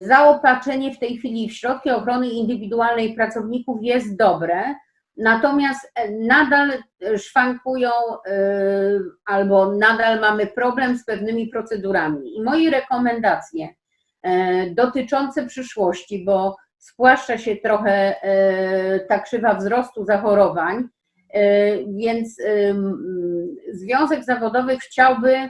Zaopatrzenie w tej chwili w środki ochrony indywidualnej pracowników jest dobre, natomiast e, nadal szwankują e, albo nadal mamy problem z pewnymi procedurami. I moje rekomendacje e, dotyczące przyszłości, bo spłaszcza się trochę e, ta krzywa wzrostu zachorowań, e, więc Związek Zawodowych chciałby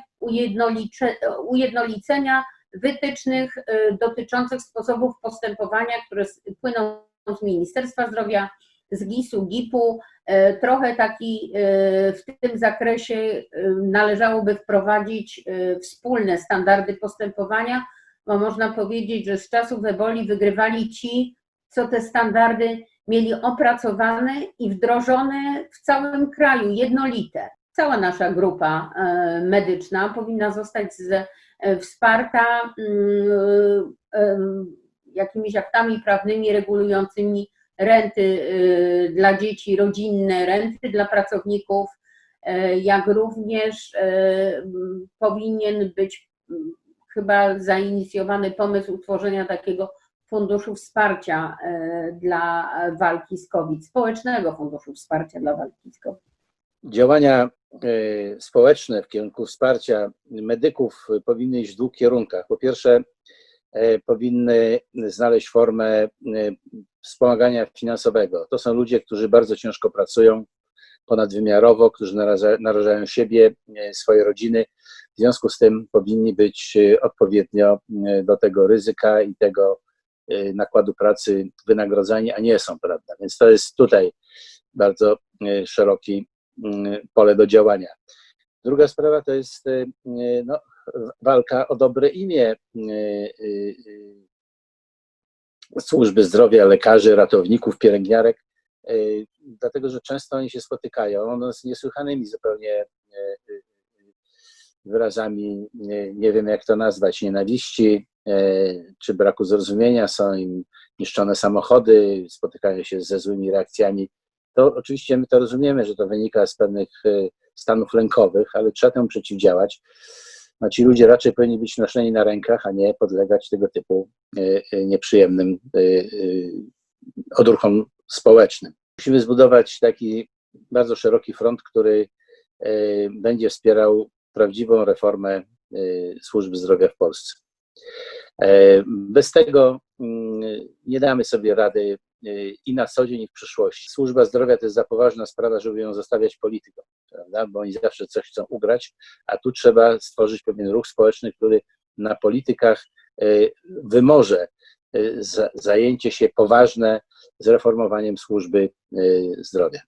ujednolicenia wytycznych y, dotyczących sposobów postępowania, które płyną z Ministerstwa Zdrowia, z GIS-u, GIP-u. Y, Trochę taki y, w tym zakresie należałoby wprowadzić wspólne standardy postępowania, bo można powiedzieć, że z czasów eboli wygrywali ci, co te standardy mieli opracowane i wdrożone w całym kraju, jednolite. Cała nasza grupa e, medyczna powinna zostać z, e, wsparta mm, em, jakimiś aktami prawnymi regulującymi renty e, dla dzieci rodzinne, renty dla pracowników, e, jak również e, powinien być m, chyba zainicjowany pomysł utworzenia takiego funduszu wsparcia e, dla walki z COVID, społecznego funduszu wsparcia dla walki z COVID. Działania e, społeczne w kierunku wsparcia medyków powinny iść w dwóch kierunkach. Po pierwsze, e, powinny znaleźć formę e, wspomagania finansowego. To są ludzie, którzy bardzo ciężko pracują, ponadwymiarowo, którzy naraża- narażają siebie, e, swoje rodziny. W związku z tym powinni być e, odpowiednio e, do tego ryzyka i tego e, nakładu pracy wynagrodzeni, a nie są, prawda? Więc to jest tutaj bardzo e, szeroki pole do działania. Druga sprawa to jest e, no, walka o dobre imię e, służby zdrowia, lekarzy, ratowników, pielęgniarek, dlatego że często oni się spotykają no, z niesłychanymi zupełnie wyrazami, nie, wiem jak to nazwać, nienawiści czy braku zrozumienia, są im niszczone samochody, spotykają się ze złymi reakcjami to oczywiście my to rozumiemy, że to wynika z pewnych e, stanów lękowych, ale trzeba temu przeciwdziałać. No, ci ludzie raczej powinni być noszeni na rękach, a nie podlegać tego typu e, e, nieprzyjemnym odruchom społecznym. Musimy zbudować taki bardzo szeroki front, który będzie wspierał prawdziwą reformę służby zdrowia w Polsce. Bez tego mm, nie damy sobie rady i na co dzień, i w przyszłości. Służba zdrowia to jest za poważna sprawa, żeby ją zostawiać politykom, prawda? bo oni zawsze coś chcą ugrać, a tu trzeba stworzyć pewien ruch społeczny, który na politykach e, wymoże za- zajęcie się poważne z reformowaniem służby zdrowia.